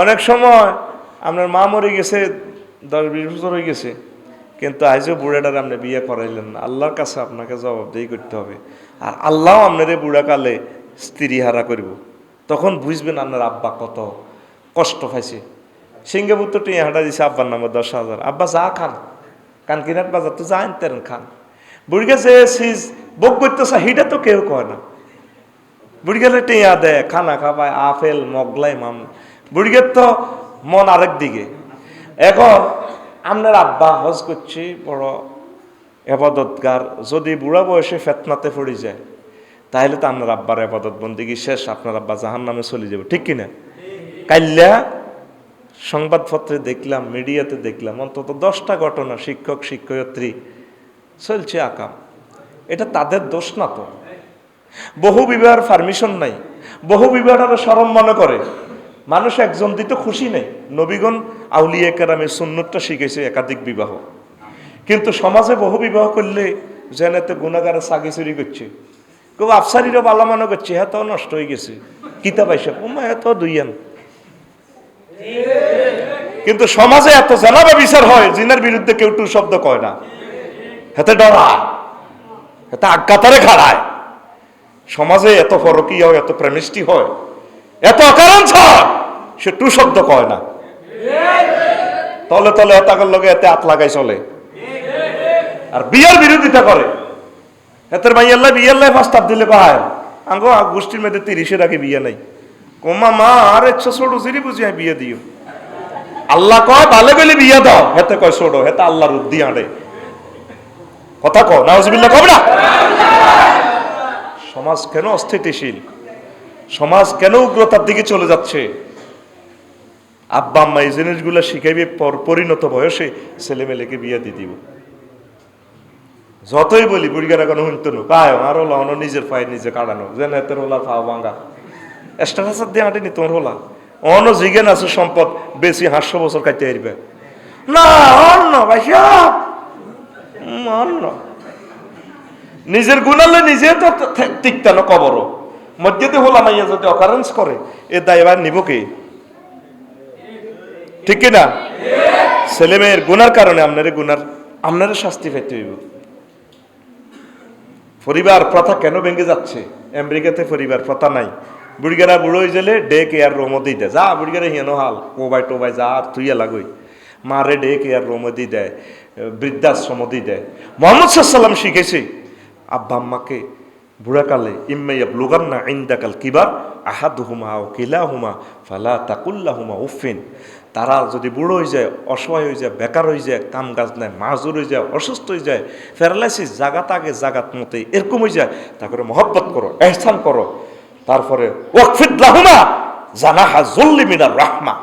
অনেক সময় আপনার মা মরে গেছে, দশ বিশ বছর হয়ে গেছে, কিন্তু আজও বুড়াটার আপনি বিয়ে করাইলেন না। আল্লাহর কাছে আপনাকে জবাবদেহি করতে হবে। আর আল্লাহ আপনার এই বুড়াকালে স্ত্রী হারা করব। তখন বুঝবেন আপনার আব্বা কত কষ্ট পাইছে। সিঙ্গাপুর তো টিয়া হাঁটা দিছে আব্বার নামে দশ হাজার। আব্বা, যা খান কান কিনার বাজার তো যা আনতেন খান। যে সিজ বক করতেছে হিটা তো কেউ কয় না। বুড়িগেলে টিয়া দেয় খানা খাবায়, আপেল, মগলাই মাম। বুড়িগের তো মন আরেক দিকে। এখন আপনার আব্বা হজ করছি, বড় এবাদতগার। যদি বুড়া বয়সে ফেতনাতে পড়ে যায় তাহলে তো আপনার আব্বার এবাদত বন্দিগি শেষ, আপনার আব্বা জাহান নামে চলে যাবে। ঠিক কিনা? কাল্যা সংবাদপত্রে দেখলাম, মিডিয়াতে দেখলাম, অন্তত দশটা ঘটনা শিক্ষক, শিক্ষয়িত্রী চলছে আকাম। এটা তাদের দোষ না তো? বহু বিবাহের পারমিশন নাই। বহু বিবাহটা সরম মনে করে। মানুষ একজন দিতে খুশি নেই। নবীগণ, আউলিয়া কেরামের সুন্নতটা শিখেছে একাধিক বিবাহ। কিন্তু সমাজে বহু বিবাহ করলে জেনেতে গুণাগারে সাগি চুরি করছে। কেউ আফসারিরও বালা মনে করছে হ্যাঁ তো নষ্ট হয়ে গেছে। কিতা পাইছে? ওমা এত দুইয়ান কিন্তু সমাজে এত জানাবে বিচার হয়, জিনার বিরুদ্ধে কেউ টু শব্দ কয় না। হাতে ডরায় হাতে আজ্ঞাতারে খাড়ায়। সমাজে এত ফরকি হয় এত প্রেমিষ্টি হয়। এত আকারাঞ্চ সে টু শব্দ কয় না। তলে তলে এতাকের লগে এতে আত লাগাই চলে। আর বিয়ার বিরোধিতা করে। এতের মাইয়াল্লাই বিয়াল্লাই ফাস্তাব দিলে পায় আঙ্গো গোষ্ঠীর মধ্যে তিরিশের আগে বিয়ে নাই। কোমা মা, আর একশো ছোটো সিরি বুঝি বিয়ে দিও। আল্লাহ কয় ভালো গেলে বিয়ে দাও। হেতে কয় ছোটো, হেতে আল্লাহর উদ্দি আঁড়ে। কথা কো নাউজবিল্লা কবে না? সমাজ কেন অস্থিতিশীল? সমাজ কেন উগ্রতার দিকে চলে যাচ্ছে? আব্বা আম্মা এই জিনিসগুলো শিখাইবে পর পরিণত বয়সে ছেলে মেয়েকে বিয়ে দিয়ে দিব। যতই বলি বুড়িগারা কোনো শুনতো না, পায় আর হলো অন্য নিজের পায়ে নিজে কাটানো যেন এতের হলা ফাও ভাঙা। এক্সট্রা হাসার দিয়ে হাঁটেনি তোমার হলা? অন্য জিগেন আছে সম্পদ, বেশি হাঁসশো বছর কাটতে আসবে। না অন্য ভাইসা অন্য নিজের গুণালে নিজে তো টিকতানো কবরও। মধ্যে হলাম মাইয়া যদি অকারেন্স করে, এ দায়বার নিব কে? ঠিক না ছেলে মেয়ের গুনার কারণে আপনার গুনার আপনার শাস্তি পেতে হইব। পরিবার প্রথা কেন ভেঙে যাচ্ছে? আমেরিকাতে পরিবার প্রথা নাই। বুড়িগারা বুড়ো হয়ে গেলে ডে কেয়ার রোমো দিয়ে দেয়। যা বুড়িগারা হিয়ানো হাল কোবাই টোবাই যা আর তুইয়া লাগই। মারে ডে কেয়ার রোমো দিয়ে দেয়, বৃদ্ধাশ্রম দিয়ে দেয়। মোহাম্মদ সাল্লাম শিখেছে আব্বা আম্মাকে বুড়াকালে ইম্মাইয়া ব্লুগান্না ইন্দাকাল কিবার? আহাদুহুমা ও কিলাহুমা ফালা তাকুল্লাহুমা উফিন তারা যদি বুড়ো হয়ে যায়, অসহায় হয়ে যায়, বেকার হয়ে যায়, কাম কাজ নেয় মাজুর হয়ে যায়, অসুস্থ হয়ে যায়, প্যারালাইসিস জাগাত আগে জাগাত মতে এরকম হয়ে যায়, তারপরে মহব্বত করো, এহসান করো। তারপরে ওয়াকফিদ্লাহুমা জানাহা জল্লি মিনার রাহমা।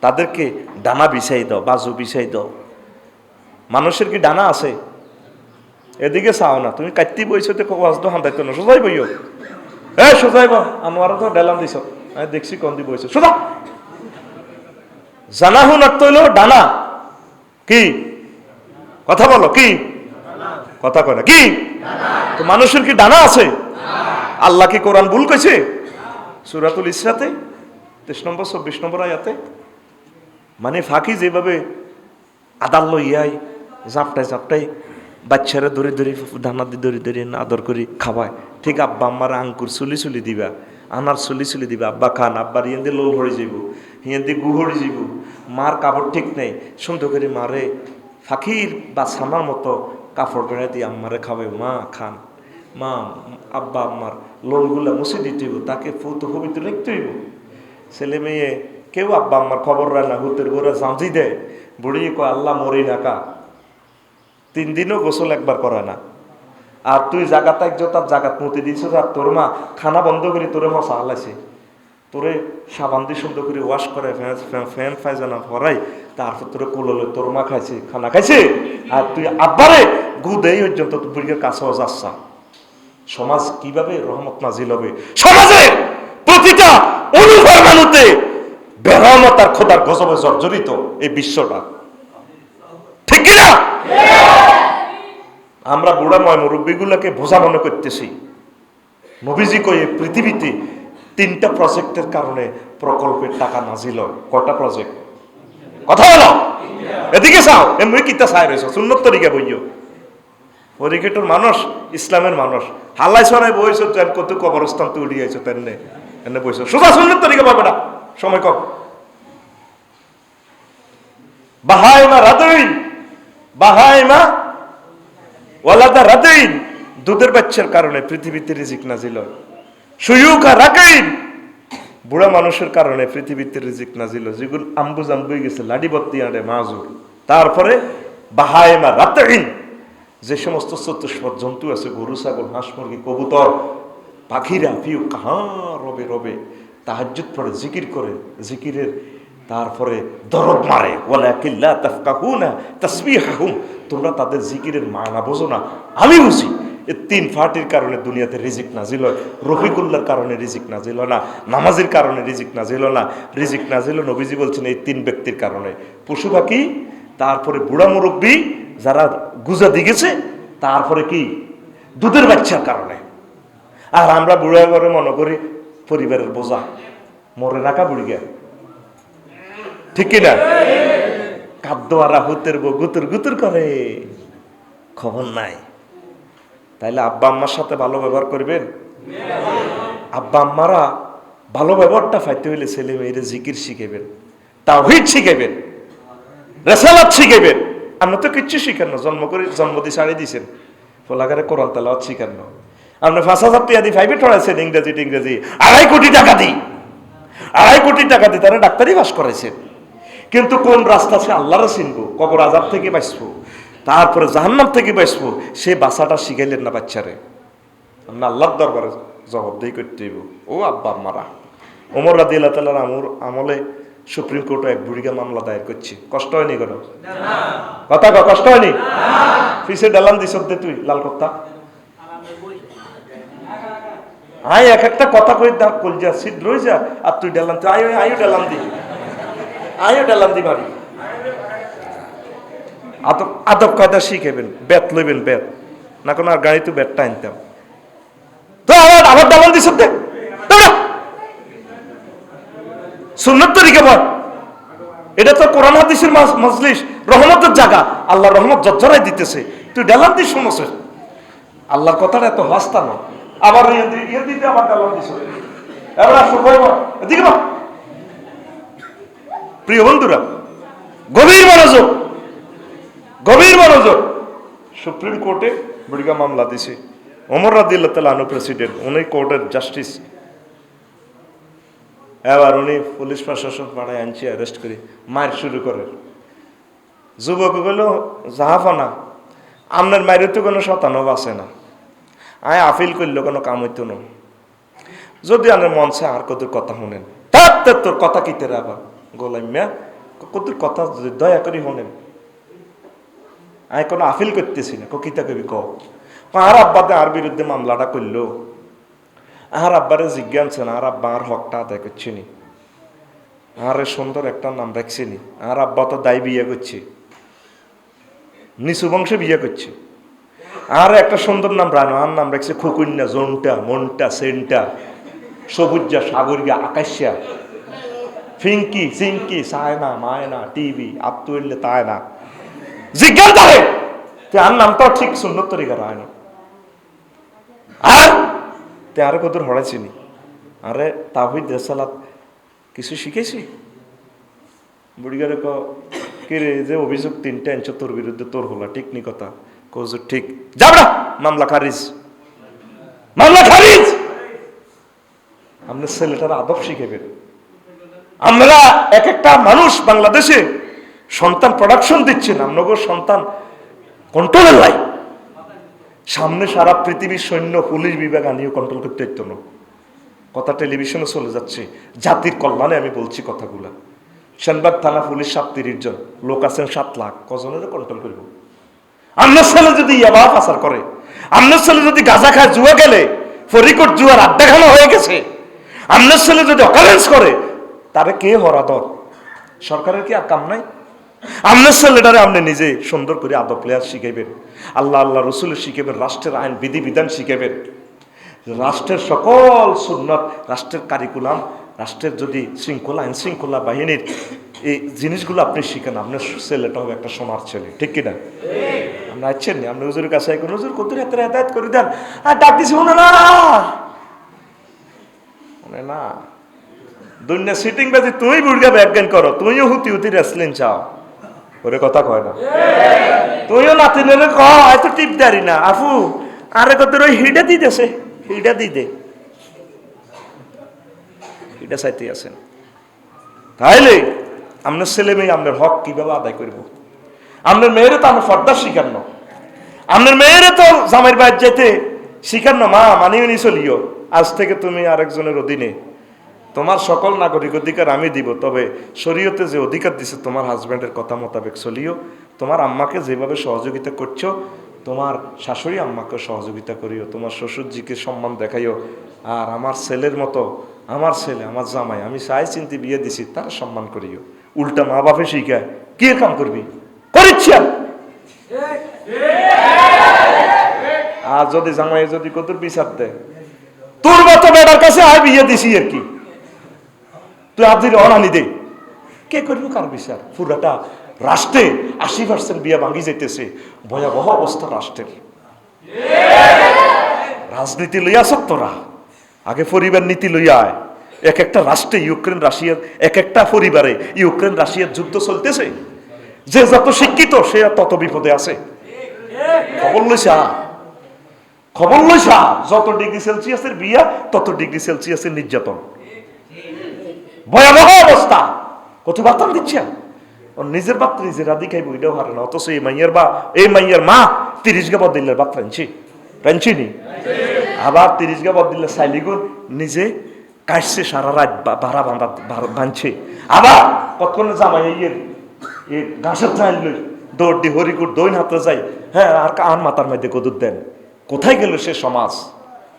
তাদেরকে ডানা বিছাই দাও, বাজু বিছাই দাও। মানুষের কি ডানা আছে? এদিকে চাও না, তুমি কাটতি বইছো তো কবাজ তো হান্দাইতো না সোজাই বইও এ সোজাই বা। আমার তো ডেলাম দিছ। আমি দেখছি কন্দি বইছো সোজা। জানা হুন তৈল ডানা কি? কথা বলো, কি? কথা কয় না। কি? তো মানুষের কি ডানা আছে? আল্লাহ কি কোরআন ভুল কইছে সুরাতুল ইসরাতে তেইশ নম্বর চব্বিশ নম্বর আয়াতে। মানে ফাঁকি যেভাবে আদাল লইয়াই জাপটাই জাপটাই। বাচ্চারা ধরে ধরে দানা দিয়ে ধরে ধরে আদর করে খাওয়ায়। ঠিক আব্বা আম্মার আঙ্কুর চুলি চুলি দিবা, আনার চুলি চুলি দিবা। আব্বা খান আব্বার ইয়েন লোল হয়ে যাব হিয়েন দিয়ে গু হয়ে যাব মার কাপড় ঠিক নেই, সুন্দর করে মারে, ফাঁকির বা ছানার মতো কাপড় বেড়ে দিয়ে আম্মারে খাবে মা খান, মা, আব্বা আম্মার লোলগুলা মুছে দিতে হইব, তাকে ফুত পবিত্র লিখতে হইব। ছেলে মেয়ে, কেউ আব্বা আম্মার খবর রায় না, হুতের গোড়া জাঁজি দেয়। বুড়ি কয়, আল্লাহ মরি নাকা তিন দিনও গোসল একবার করে না। আর তুই জাগাত একজন তার জাগাত মতি দিয়েছিস আর তোর মা খানা বন্ধ করে তোরে মশা হালাইছে তোরে সাবান দিয়ে সুন্দর করে ওয়াশ করে ফ্যান ফাইজানা ভরাই তারপর তোরে কোললে তোর মা খাইছে, খানা খাইছে। আর তুই আব্বারে গু দেই পর্যন্ত বুড়ির কাছেও যাচ্ছা সমাজ কীভাবে রহমত নাজিল হবে? সমাজের প্রতিটা অনুফরমানুতে বেরহমত আর খোদার গজবে জর্জরিত এই বিশ্বটা। ঠিক কিনা? আমরা বুড়া ময় মুরব্বীগুলোকে বোঝা মনে করতেছি। নবীজি কই পৃথিবীতে তিনটা প্রজেক্টের কারণে প্রকল্পের টাকা নাজিল কটা প্রজেক্ট? কথা বলো। এদিকে চাও এমনি কিতা চাই রয়েছ সুন্নত তরিকা বইও পরিকেটর মানুষ, ইসলামের মানুষ। হাল্লাই সরাই বইছ, তেন কত কবরস্থান তুই উড়িয়েছ তেনে এনে বইছ। সোজা সুন্নত তরিকা পাবে না। সময় কম। বাহাইমা রাতইন বাহাইমা ওয়ালাদা রাতইন দুধের বাচ্চার কারণে পৃথিবীতে রিজিক নাজিল হয়। সুয়ুকা রাকাইন বুড়া মানুষের কারণে পৃথিবীতে রিজিক নাজিল যেগুলো আম্বু জাম্বুই গেছে লাডি বত্তি আনে, মাজুর। তারপরে রাতইন যে সমস্ত চতুষ্পদ জন্তু আছে, গরু, ছাগল, হাঁস, মুরগি, কবুতর, পাখিরা পিউ কাহা, রবে রবে, তাহাজ্জুদ পড়ে, জিকির করে, জিকিরের তারপরে দরদ মারে তোমরা তাদের জিকিরের মানা বোঝো না। আমি বুঝি তিন ফাটির কারণে দুনিয়াতে রিজিক নাজিল হয়, রফিকুল্লার কারণে রিজিক নাজিল না, নামাজের কারণে রিজিক নাজিল না। রিজিক নাজিল নবীজি বলছেন এই তিন ব্যক্তির কারণে। পশু পাখি, তারপরে বুড়া মুরব্বী, যারা গুজা দিগেছে, তারপরে কি? দুধের বাচ্চার কারণে। আর আমরা বুড়া ঘরে মনে করি, পরিবারের বোঝা, মরে রাখা বুড়ি গে ঠিক কিনা? আর হুতের বউ গুতুর গুতুর করে। খবর নাই। তাইলে আব্বা আম্মার সাথে ভালো ব্যবহার করবেন? আব্বা আম্মারা ভালো ব্যবহারটা ফাইতে হইলে ছেলে মেয়েরে জিকির শিখেবেন তাওহিদ শিখেবেন রেসালাত শিখেবেন আমরা তো কিচ্ছু শিখেন না, জন্ম করে, জন্ম দিয়ে সারি দিয়েছেন ফলাগারে কোরআন তালাওয়াত শিখেন না। আপনি পাঁচ হাজার দিয়ে ফাইভে ঠড়াইছেন, ইংরেজি ইংরেজি আড়াই কোটি টাকা দিই আড়াই কোটি টাকা দিই তারা ডাক্তারি বাস করাইছেন। কিন্তু কোন রাস্তা সে আল্লাহরা চিনবো? কবর আজাব থেকে বাঁচবো? তারপরে জাহান্নাম থেকে বাঁচবো? সে বাসাটা শিখাইলেন না বাচ্চারে। আমরা আল্লাহর দরবারে জবাবদেহি করতে হইব। ও আব্বা, আম্মারা। ওমর রাদি আল্লাহ তালার আমর আমলে সুপ্রিম কোর্টে এক বুড়িগা মামলা দায়ের করছে। কষ্ট হয়নি কোনো? কথা কষ্ট হয়নি? ফিসে ডালান দিস দে তুই, লাল কর্তা। আয়, এক একটা কথা কই দাঁত কলজা সিদ্ধ রয়ে যা, আর তুই ডালান, তুই আয়ো আয়ো ডালান দি। আয়ো ডালান দি আদব আদব কায়দা শিখেবেন বেত লইবেন বেত। না কোনো আর বেতটা আনতাম। তো আবার আবার দে। সুন্নত তরিকে বল এটা তো কোরআন হাদিসের মজলিস, রহমতের জায়গা। আল্লাহ রহমত জজ্জরাই দিতেছে। তুই ডালান দিস শুনছ আল্লাহর কথাটা এত হাসতা না। আবার ইয়ে ইয়ে দিতে আবার দিস এবার আসো এদিকে বল। প্রিয় বন্ধুরা, গভীর মনোযোগ গভীর মনোযোগ। সুপ্রিম কোর্টে বুড়িগা মামলা দিছে। ওমর রাদিল্লাহ তালা প্রেসিডেন্ট, উনি কোর্টের জাস্টিস। এবার উনি পুলিশ প্রশাসন পাড়ায় আনছে অ্যারেস্ট করে মার শুরু করে। যুবক বলল জাহাফানা আপনার মায়ের তো কোনো শতানব আছে না। আয় আপিল করলে কোনো কাম হইতো না। যদি আনের মন চায় আর কত কথা শুনেন তার তার কথা কিতে আবার গোলাইমিয়া কত কথা দয়া করে শুনেন। আমি কোনো আপিল করতেছি না কিতা কবি ক আর আব্বাতে আর বিরুদ্ধে মামলাটা করল। আর আব্বারে জিজ্ঞানছে না, আর আব্বা আর হকটা আদায় করছে নি। আর সুন্দর একটা নাম রাখছে নি। আর আব্বা তো দায় বিয়ে করছে। নিচু বংশে বিয়ে করছে। আর একটা সুন্দর নাম রানো আর নাম রাখছে খুকুন্যা, জোনটা, মনটা, সেন্টা, সবুজা, সাগরিয়া, আকাশিয়া। ফিঙ্কি সিঙ্কি সায়না মায়না টিভি আত্মু এলে তায় না জিজ্ঞাসা করে তে আর নামটাও ঠিক সুন্দর তরিকা রায় না আর তে আরও কত হড়াইছি নি আরে তাহিদ দেসালাত কিছু শিখেছি বুড়িগারে ক কে রে যে অভিযোগ তিনটা আনছ তোর বিরুদ্ধে তোর হলা ঠিক নি কথা কোজ ঠিক যাবড়া মামলা খারিজ মামলা খারিজ আপনার ছেলেটার আদব শিখেবেন আমরা এক একটা মানুষ বাংলাদেশে সন্তান প্রোডাকশন দিচ্ছেন আপনাকে সন্তান কন্ট্রোলের লাই সামনে সারা পৃথিবীর সৈন্য, পুলিশ বিভাগ আনিও কন্ট্রোল করতে হইতো না। কথা টেলিভিশনে চলে যাচ্ছে। জাতির কল্যাণে আমি বলছি কথাগুলা। সেনবাগ থানা পুলিশ সাত তিরিশ জন। লোক আছেন সাত লাখ। কজনের কন্ট্রোল করব। আপনার ছেলে যদি ইয়াবা পাচার করে আপনার ছেলে যদি গাঁজা খায় জুয়া গেলে ফরিকট জুয়ার আড্ডাখানা হয়ে গেছে আপনার ছেলে যদি অকারেন্স করে তারে কে হরাদর সরকারের কি আর কাম নাই? আপনার ছেলেটারে আপনি নিজে সুন্দর করে আদব প্লেয়ার শিখাইবেন। আল্লাহ আল্লাহ রসুলের শিখাবেন রাষ্ট্রের আইন বিধি বিধান শিখাবেন রাষ্ট্রের সকল সুন্নত, রাষ্ট্রের কারিকুলাম, রাষ্ট্রের যদি শৃঙ্খলা আইন শৃঙ্খলা বাহিনীর এই জিনিসগুলো আপনি শিখেন আপনার ছেলেটা হবে একটা সোনার ছেলে, ঠিক কিনা? আমরা আছেন না? আপনি হুজুরের কাছে এখন হুজুর কত হেদায়ত করে দেন আর ডাক দিছি না। না? দুনিয়া সিটিং বাজি তুই বুড়গা ব্যাজ্ঞান করো, তুইও হুতি হুতি রেসলিং চাও। ওরে কথা কয় না। তুইও নাতি নেলে ক এত টিপ দাঁড়ি না। আফু, আরে কত ওই হিডা দিতেছে দি দে হিডা চাইতে আছেন। তাইলে আপনার ছেলে মেয়ে আপনার হক কীভাবে আদায় করব? আপনার মেয়েরে তো আমার ফর্দার শিখার না। আপনার মেয়েরে তো জামাইয়ের বাইর যেতে শিখার না। মা, মানিয়ে নি চলিও আজ থেকে তুমি আরেকজনের অধীনে তোমার সকল নাগরিক অধিকার আমি দিব, তবে শরীয়তে যে অধিকার দিছে তোমার হাজব্যান্ডের কথা মোতাবেক চলিও। তোমার আম্মাকে যেভাবে সহযোগিতা করছ, তোমার শাশুড়ি আম্মাকে সহযোগিতা করিও। তোমার শ্বশুরজিকে সম্মান দেখাইও। আর আমার ছেলের মতো, আমার ছেলে, আমার জামাই, আমি চাই চিন্তি বিয়ে দিছি, তার সম্মান করিও। উল্টা মা বাপে শিখায়, কে কাম করবি? করিচ্ছা আর যদি জামাই যদি কত বিচার দেয়, তোর মতো বেটার কাছে আর বিয়ে দিছি আর কি। তুই আব্দির অনানি দে কে করব কার বিচার? পুরাটা রাষ্ট্রে আশি পার্সেন্ট বিয়া ভাঙি যেতেছে ভয়াবহ অবস্থা রাষ্ট্রের। রাজনীতি লইয়া তোরা। আগে পরিবার নীতি লইয়া এক একটা রাষ্ট্রে ইউক্রেন, রাশিয়ার এক একটা পরিবারে ইউক্রেন, রাশিয়ার যুদ্ধ চলতেছে। যে যত শিক্ষিত, সে তত বিপদে আছে। খবর লইছা? খবর লইছা? যত ডিগ্রি সেলসিয়াসের বিয়া, তত ডিগ্রি সেলসিয়াসের নির্যাতন। ভয়াবহ অবস্থা। কত বার্তা দিচ্ছে। ওর নিজের বাপ নিজে রাধি খাইব, এটাও হারে না। অথচ এই মাইয়ের বা এই মাইয়ের মা তিরিশ গা বদিলের বাপ রাঞ্চি নি? আবার তিরিশ গা বদিলের সাইলিগুন নিজে কাটছে সারা রাত ভাড়া বাঁধা বাঁধছে। আবার কতক্ষণ জামাই ইয়ের এই ঘাসের চাইল দৌড় দি হরিকুট দৈন হাতে যাই। হ্যাঁ আর কান মাথার মধ্যে কদুর দেন। কোথায় গেল সে সমাজ?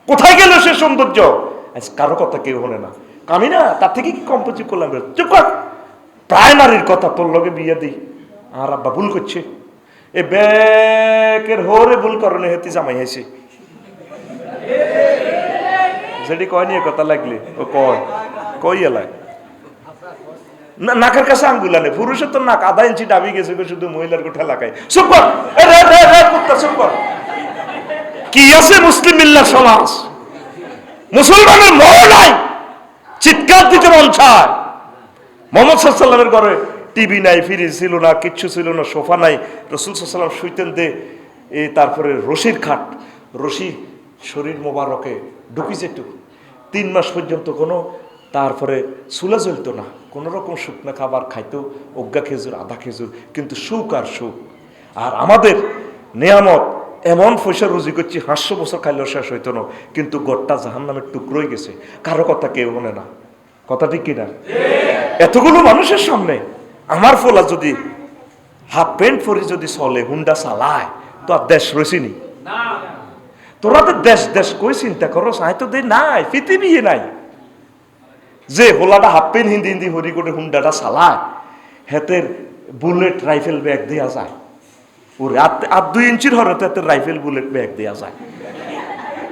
কোথায় গেল সে সৌন্দর্য? আজ কারও কথা কেউ হনে না। আমি না, তার থেকে কি কম কিছু করলাম? চুপ কর। প্রাইমারির কথা তোর লগে বিয়ে দিই। আর আব্বা ভুল করছে। এ ব্যাকের হোরে ভুল করণে হেতি জামাই হয়েছে যেটি কয় নিয়ে কথা লাগলে? ও কয়। কই এলায় নাকের কাছে আঙ্গুলা নেই পুরুষের তো নাক আধা ইঞ্চি ডাবি গেছে শুধু মহিলার গোঠা লাগায়। চুপ কর। চুপ কর। কি আছে মুসলিম মিল্লার সমাজ? মুসলমানের মহ নাই। চিৎকার দিতে মন চায়। মোহাম্মদ সাল্লামের ঘরে টিভি নাই ফ্রিজ ছিল না, কিচ্ছু ছিল না, সোফা নাই। রসুল সাল্লাম শুইতেন দে, এ তারপরে রশির খাট রশি শরীর মোবারকে ঢুকি যেত তিন মাস পর্যন্ত কোনো, তারপরে চুলা জ্বলতো না। কোনো রকম শুকনো খাবার খাইতো অজ্ঞা খেজুর আধা খেজুর, কিন্তু সুখ আর সুখ। আর আমাদের নেয়ামত এমন পয়সা রুজি করছি হাস্য বছর খাইলেও শেষ হইতো না। কিন্তু গড়টা জাহান নামের টুকরোই গেছে। কারও কথা কেউ শোনে না। কথা ঠিক কিনা? এতগুলো মানুষের সামনে আমার ফলা যদি হাফ প্যান্ট পরে যদি চলে হুন্ডা চালায় তো আর দেশ রয়েছিনি তোরা তো দেশ দেশ কই চিন্তা করো? আই তো দে নাই পৃথিবী নাই। যে হোলাটা হাফ প্যান্ট হিন্দি হিন্দি হরি করে হুন্ডাটা চালায় হেতের বুলেট রাইফেল ব্যাগ দেওয়া যায়। ওরে, আর দুই ইঞ্চির হরে তো এতে রাইফেল বুলেট ব্যাগ দেওয়া যায়।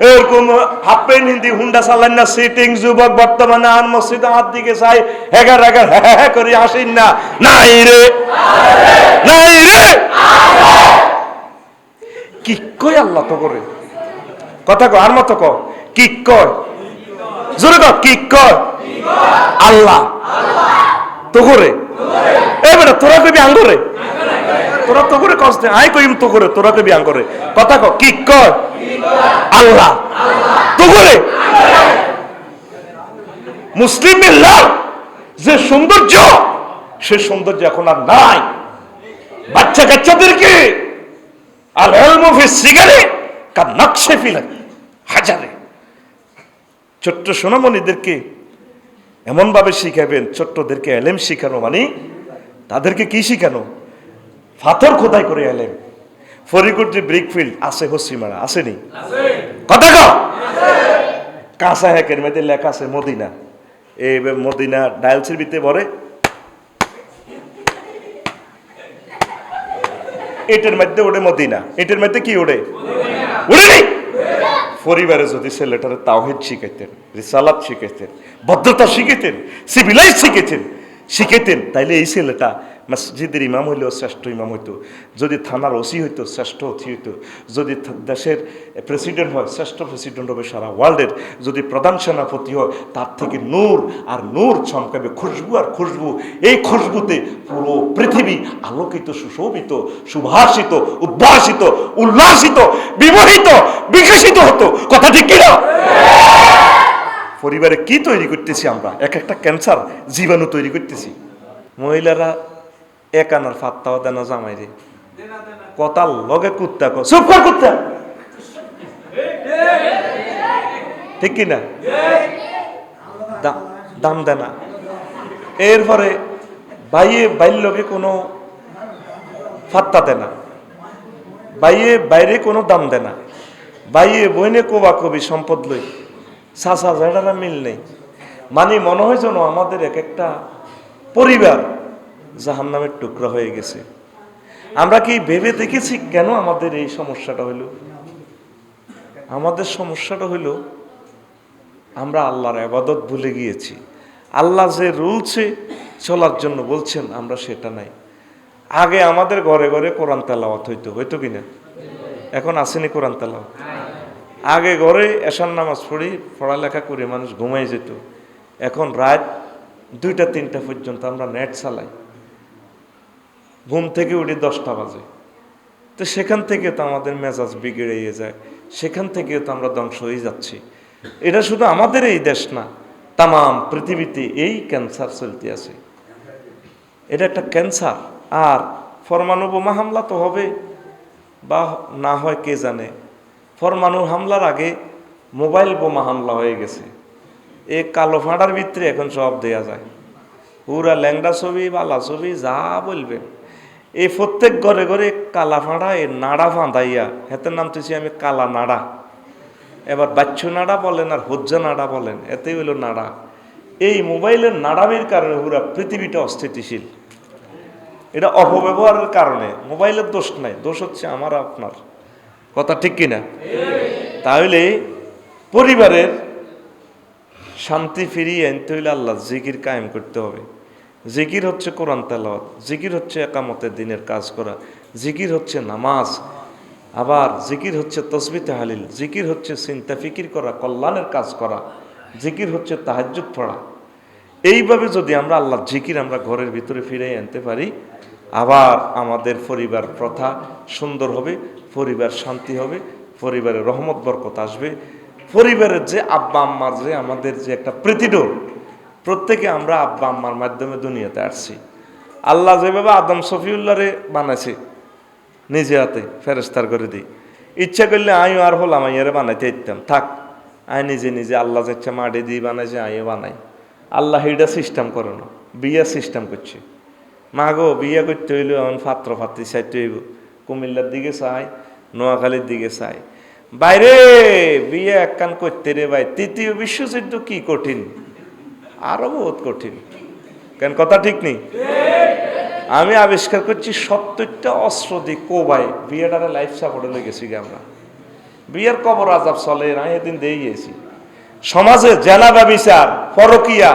এরকম হাফ প্যান্ট হিন্দি হুন্ডা চালান না সিটিং যুবক বর্তমানে আন মসজিদে হাত দিকে চাই হেগার হেগার হ্যাঁ হ্যাঁ করে আসেন না। নাই রে। নাই রে। কি কই আল্লাহ তো করে? কথা কয়, আর মতো ক কি কয়? জোরে কয়, কি কয়? আল্লাহ। তো করে? এবারে তোরা কবি আঙ্গরে? তোরা তো করে কষ্ট আই কইম তো করে তোরা কবি আঙ্গরে কথা ক, কি কয় আল্লাহ। তো করে। মুসলিম মিল্লাহ যে সৌন্দর্য, সে সৌন্দর্য এখন আর নাই। বাচ্চা কাচ্চাদেরকে আর এলমুফি সিগারে, কার নকশে ফিলে হাজারে। ছোট্ট সোনামণিদেরকে এমনভাবে শিখাবেন, ছোট্টদেরকে এলেম শিখানো মানে তাদেরকে কি শিখানো? ফাথর খোদাই করে এলেম ফরিকুর যে ব্রিকফিল্ড আছে হসিমারা, আসেনি? কথা কও। কাঁচা হ্যাকের মধ্যে লেখা আছে মদিনা। এই মদিনা ডায়ালসের ভিতরে ভরে এটার মধ্যে ওড়ে মদিনা। এটার মধ্যে কি ওড়ে? উড়ে পরিবারে যদি ছেলেটারে তাওহিদ শিখাইতেন, রিসালাত শিখাইতেন, ভদ্রতা শিখাইতেন সিভিলাইজ শিখেছেন শিখাইতেন, তাইলে এই ছেলেটা মসজিদের ইমাম হইলেও শ্রেষ্ঠ ইমাম হইতো, যদি থানার ওসি হইতো, শ্রেষ্ঠ ওসি হইতো, যদি দেশের প্রেসিডেন্ট হয়, শ্রেষ্ঠ প্রেসিডেন্ট হবে সারা ওয়ার্ল্ডের যদি প্রধান সেনাপতি হয়, তার থেকে নূর আর নূর চমকাবে খুশবু আর খুশবু। এই খুশবুতে পুরো পৃথিবী আলোকিত, সুশোভিত, সুভাষিত, উদ্ভাসিত, উল্লাসিত, বিমোহিত, বিকশিত হতো। কথা ঠিক কিনা? পরিবারে কি তৈরি করতেছি আমরা? এক একটা ক্যান্সার জীবাণু তৈরি করতেছি। মহিলারা এক আনার ফাত্তাও দেন জামাই রে কথার লগে কুত্তা কো চুপ কর কুত্তা! ঠিক কিনা দাম দেয় না। এরপরে বাইয়ে বাইর লগে কোনো ফাত্তা দেয় না। বাইয়ে, বাইরে কোনো দাম দেয় না। বাইয়ে বইনে কোবা কবি সম্পদ লই। সাসা জেডারা মিল নেই। মানে মনে হয় যেন আমাদের এক একটা পরিবার জাহান নামের টুকরা হয়ে গেছে। আমরা কি ভেবে দেখেছি কেন আমাদের এই সমস্যাটা হইল আমাদের সমস্যাটা হইল আমরা আল্লাহর আবাদত ভুলে গিয়েছি। আল্লাহ যে রুলছে, চলার জন্য বলছেন, আমরা সেটা নাই। আগে আমাদের ঘরে ঘরে কোরআন তেলাওয়াত হইতো হইতো কিনা? এখন আসেনি কোরআন তেলাওয়াত। আগে ঘরে এশান নামাজ পড়ি, পড়ালেখা করে মানুষ ঘুমাই যেত। এখন রাত দুইটা, তিনটা পর্যন্ত আমরা নেট চালাই। ঘুম থেকে উঠি দশটা বাজে। তো সেখান থেকে তো আমাদের মেজাজ বিগড়ে যায়। সেখান থেকে তো আমরা ধ্বংস হয়ে যাচ্ছি। এটা শুধু আমাদের এই দেশ না, তামাম পৃথিবীতে এই ক্যান্সার চলতে আছে। এটা একটা ক্যান্সার। আর পরমাণু বোমা হামলা তো হবে, বা না হয় কে জানে। পরমাণু হামলার আগে মোবাইল বোমা হামলা হয়ে গেছে। এ কালো ফাঁড়ার ভিতরে এখন সব দেয়া যায়। পুরা ল্যাংড়া ছবি, বালা ছবি, যা বলবেন। এই প্রত্যেক ঘরে ঘরে কালা ফাঁড়া এ নাড়া ফাঁদাইয়া, হেতের নাম তুই আমি কালা নাড়া। এবার বাচ্চু নাড়া বলেন আর হজ্জা নাড়া বলেন, এতেই হইল নাড়া। এই মোবাইলের নাড়ামির কারণে পুরা পৃথিবীটা অস্থিতিশীল। এটা অপব্যবহারের কারণে, মোবাইলের দোষ নাই, দোষ হচ্ছে আমার আপনার। কথা ঠিক কিনা? তাহলে পরিবারের শান্তি ফিরিয়ে আনতে হইলে আল্লাহ জিকির কায়েম করতে হবে। জিকির হচ্ছে কোরআন তেলাওয়াত, জিকির হচ্ছে একামতের দিনের কাজ করা, জিকির হচ্ছে নামাজ, আবার জিকির হচ্ছে তসবিতে হালিল জিকির হচ্ছে চিন্তা ফিকির করা, কল্যাণের কাজ করা, জিকির হচ্ছে তাহাজ্জুদ পড়া। এইভাবে যদি আমরা আল্লাহ জিকির আমরা ঘরের ভিতরে ফিরে আনতে পারি, আবার আমাদের পরিবার প্রথা সুন্দর হবে, পরিবার শান্তি হবে পরিবারের রহমত, বরকত আসবে, পরিবারের যে আব্বা আম্মার যে আমাদের যে একটা প্রীতিডোর প্রত্যেকে আমরা আব্বা আম্মার মাধ্যমে দুনিয়াতে আসছি। আল্লাহ যেভাবে আদম সফিউল্লাহরে বানাইছে, নিজে হাতে ফেরেস্তার করে দিই। ইচ্ছা করলে আমিও আর হলাম আইয়ারে বানাইতে ইতাম থাক আই নিজে নিজে, আল্লাহ যাচ্ছে মাটি দিয়ে বানাইছে আমিও বানাই। আল্লাহ এইটা সিস্টেম করে না, বিয়া সিস্টেম করছে। মা গো বিয়ে করতে হইলে এমন পাত্র পাত্রী চাইতে হইব। কুমিল্লার দিকে চাই, নোয়াখালীর দিকে চাই। বাইরে, বিয়ে একখান করতে রে ভাই, তৃতীয় বিশ্বযুদ্ধ কি কঠিন? আরও বহুত কঠিন। কেন কথা ঠিক নেই? আমি আবিষ্কার করছি সত্তরটা অস্ত্র দিয়ে কোবাই বিয়েটারে লাইফ সাপোর্টে লেগেছি গে আমরা। বিয়ের কবর আজাব চলে না এদিন দিয়ে গিয়েছি। সমাজে জেলা ব্যবিচার ফরকিয়া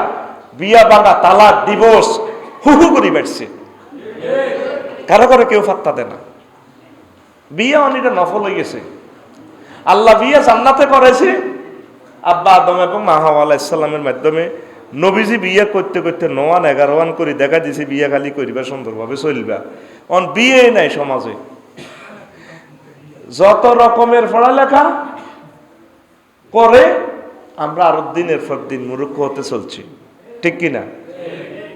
বিয়া বাঙা তালাক ডিভোর্স হু হু করে বেড়ছে। কারও কারও কেউ ফাত্তা দেয় না। বিয়ে অনেকটা নফল হয়ে গেছে। আল্লাহ বিয়ে জান্নাতে করেছে। আব্বা আদম এবং মাহাওয়া আলাইসাল্লামের মাধ্যমে নবীজি বিয়ে করতে করতে নোয়ান এগারো ওয়ান করে, দেখা দিছে বিয়ে খালি করিবা সুন্দরভাবে চলবা। অন বিয়ে নাই সমাজে। যত রকমের পড়ালেখা করে, আমরা আরও দিনের পর দিন মূর্খ হতে চলছি। ঠিক কিনা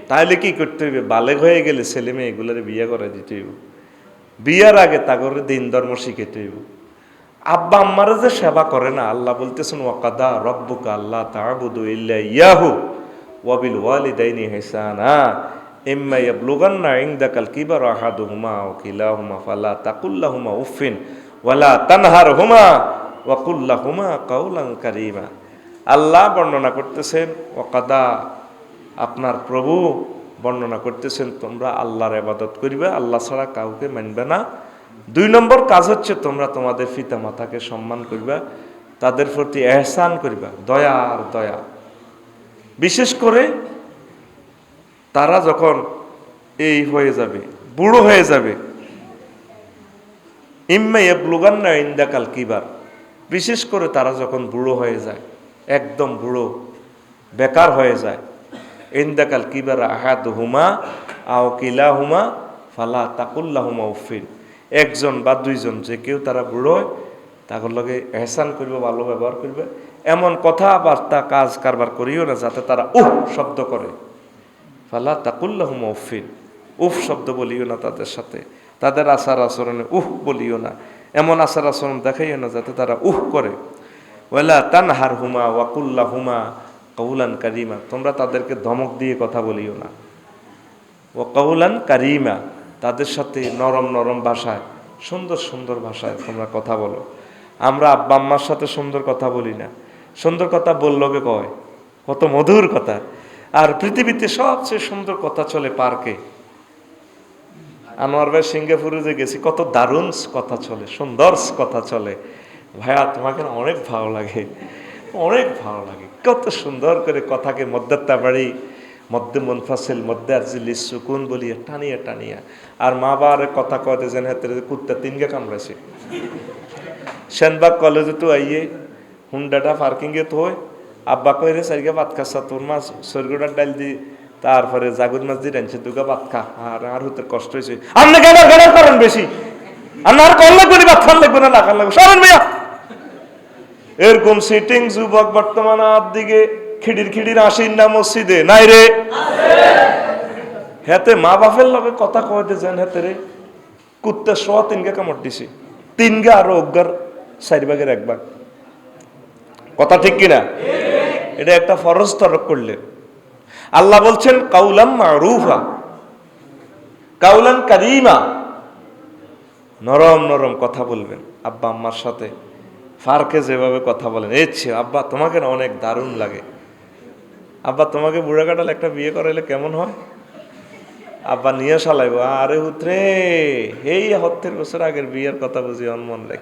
তাহলে কি করতে হইবে? বালেগ হয়ে গেলে ছেলে মেয়ে এগুলোর বিয়ে করে দিতে হইব। বিয়ার আগে তাগরে দিন ধর্ম শিখাইতে হইব। আব্বা আম্মারা যে সেবা করে না, আল্লাহ বলতেছেন, ওয়াকাদা রব্বুকা আল্লাহ তাআবুদু ইল্লা ইয়াহু। ওয়াবিল ওয়ালিদাইনি হিসানা, ইম্মা ইয়াবলুগান্না ইনদাকাল কিবার আহাদুহুমা ওয়া কিলাহুমা ফালা তাকুল্লাহুমা উফিন ওয়ালা তানহারহুমা ওয়া কুল্লাহুমা কাউলান কারীমা। আল্লাহ বর্ণনা করতেছেন, ওয়াকাদা, আপনার প্রভু বর্ণনা করতেছেন, তোমরা আল্লাহর ইবাদত করিবে, আল্লাহ ছাড়া কাউকে মানবে না। দুই নম্বর কাজ হচ্ছে তোমরা তোমাদের পিতা মাতাকে সম্মান করবা, তাদের প্রতি এহসান করিবা দয়া আর দয়া। বিশেষ করে তারা যখন এই হয়ে যাবে, বুড়ো হয়ে যাবে, ইম্মে এবলুগান্না ইন্দাকাল কিবার, বিশেষ করে তারা যখন বুড়ো হয়ে যায়, একদম বুড়ো, বেকার হয়ে যায়, ইন্দাকাল কিবার আহাদ হুমা আও কিলা হুমা ফালা তাকুল্লা হুমা উফিন একজন বা দুইজন, যে কেউ তারা বুড়ো হয়, তাদের লগে এহসান করবে, ভালো ব্যবহার করবে এমন কথাবার্তা কাজ কারবার করিও না যাতে তারা উহ শব্দ করে। ফালা তাকুল্লাহুম উফিন উফ শব্দ বলিও না তাদের সাথে। তাদের আচার আচরণে উহ বলিও না। এমন আচার আচরণ দেখাইও না যাতে তারা উহ করে। ওয়ালা তানহার হুমা ওয়াকুল্লা হুমা কৌলান কারিমা। তোমরা তাদেরকে ধমক দিয়ে কথা বলিও না। ও কৌলান কারিমা। তাদের সাথে নরম নরম ভাষায়, সুন্দর সুন্দর ভাষায় তোমরা কথা বলো। আমরা আব্বা আম্মার সাথে সুন্দর কথা বলি না। সুন্দর কথা বললোকে কয়। কত মধুর কথা। আর পৃথিবীতে সবচেয়ে সুন্দর কথা চলে পার্কে। আনোয়ার ভাই সিঙ্গাপুরে যে গেছি, কত দারুণ কথা চলে, সুন্দর কথা চলে। ভাইয়া, তোমাকে অনেক ভালো লাগে। অনেক ভালো লাগে। কত সুন্দর করে কথাকে মধ্যত্তা বাড়ি মধ্যে মনফাসিল মধ্যে আরজিলি সুকুন বলিয়া টানিয়া টানিয়া। আর মা বাবার কথা কয়তে যেন হাতে কুত্তা তিনকে কামড়াছে সেনবাগ কলেজে তো আইয়ে হুন্ডাটা পার্কিংয়ে হয় আব্বা কই রে সারিকে ভাত খাসা তোর মাছ সরগুড়ার ডাল দি তারপরে জাগুর মাছ দিয়ে রাঁধছে দুগা ভাত খা আর আর হতে কষ্ট হয়েছে আপনি গেলার গেলার করেন বেশি আর না আর কল লাগবে না ভাত লাগবে না লাগান লাগবে সরেন ভাইয়া এরকম সিটিং যুবক বর্তমান আর দিকে খিড়ির খিড়ির আসিন না মসজিদে নাই রে হেতে মা বাপের লগে কথা কইতে যান হেতে রে কুত্তা সোয়া তিনকে কামড় দিছি তিনগা আর অজ্ঞার চারি ভাগের কথা ঠিক কিনা? এটা একটা ফরজ তরক করলেন আল্লাহ বলছেন, কাউলাম মারুফা, কাউলান কারিমা। নরম নরম কথা বলবেন। আব্বা আম্মার সাথে ফারকে যেভাবে কথা বলেন এচ্ছে আব্বা, তোমাকে না অনেক দারুণ লাগে। আব্বা, তোমাকে বুড়া কাটাল একটা বিয়ে করাইলে কেমন হয়? আব্বা নিয়ে সালাইব আরে উতরে এই হত্তের বছর আগের বিয়ের কথা বুঝি অন মন রাখছি